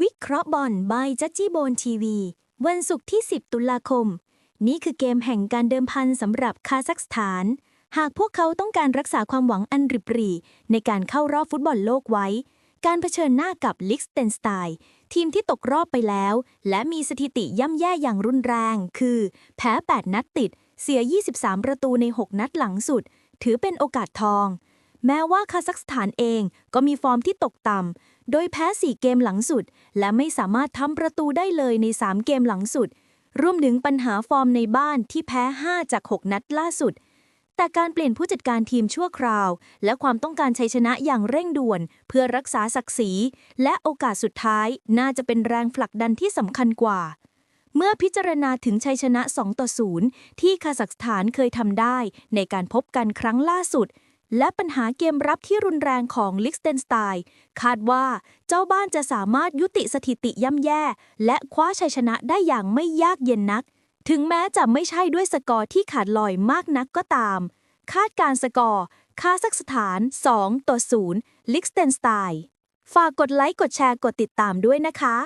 วิเคราะห์บอลบายจัจจี้โบนทีวี วันศุกร์ที่ 10 ตุลาคม นี่คือเกมแห่งการเดิมพันสำหรับคาซัคสถาน หากพวกเขาต้องการรักษาความหวังอันริบหรี่ในการเข้ารอบฟุตบอลโลกไว้ การเผชิญหน้ากับลิกสเตนสไตน์ทีมที่ตกรอบไปแล้ว และมีสถิติย่ำแย่อย่างรุนแรง คือ แพ้ 8 นัดติด เสีย 23 ประตูใน 6 นัดหลังสุด ถือเป็นโอกาสทองแม้ว่าคาซัคสถานเองก็มีฟอร์มที่ตกต่ำ โดยแพ้ 4 เกมหลังสุด และไม่สามารถทำประตูได้เลยใน 3 เกมหลังสุด รวมถึงปัญหาฟอร์มในบ้านที่แพ้ 5 จาก 6 นัดล่าสุด แต่การเปลี่ยนผู้จัดการทีมชั่วคราว และความต้องการชัยชนะอย่างเร่งด่วน เพื่อรักษาศักดิ์ศรี และโอกาสสุดท้ายน่าจะเป็นแรงผลักดันที่สำคัญกว่าเมื่อพิจารณาถึงชัยชนะ 2 ต่อ 0 ที่คาซัคสถานเคยทำได้ในการพบกันครั้งล่าสุด และปัญหาเกมรับที่รุนแรงของลิกสเตนสไตน์คาดว่าเจ้าบ้านจะสามารถยุติสถิติย่ำแย่ และคว้าชัยชนะได้อย่างไม่ยากเย็นนัก ถึงแม้จะไม่ใช่ด้วยสกอร์ที่ขาดลอยมากนักก็ตาม คาดการสกอร์คาซัคสถาน 2 ต่อ 0 ลิกสเตนสไตน์ฝากกดไลค์กดแชร์กดติดตามด้วยนะคะ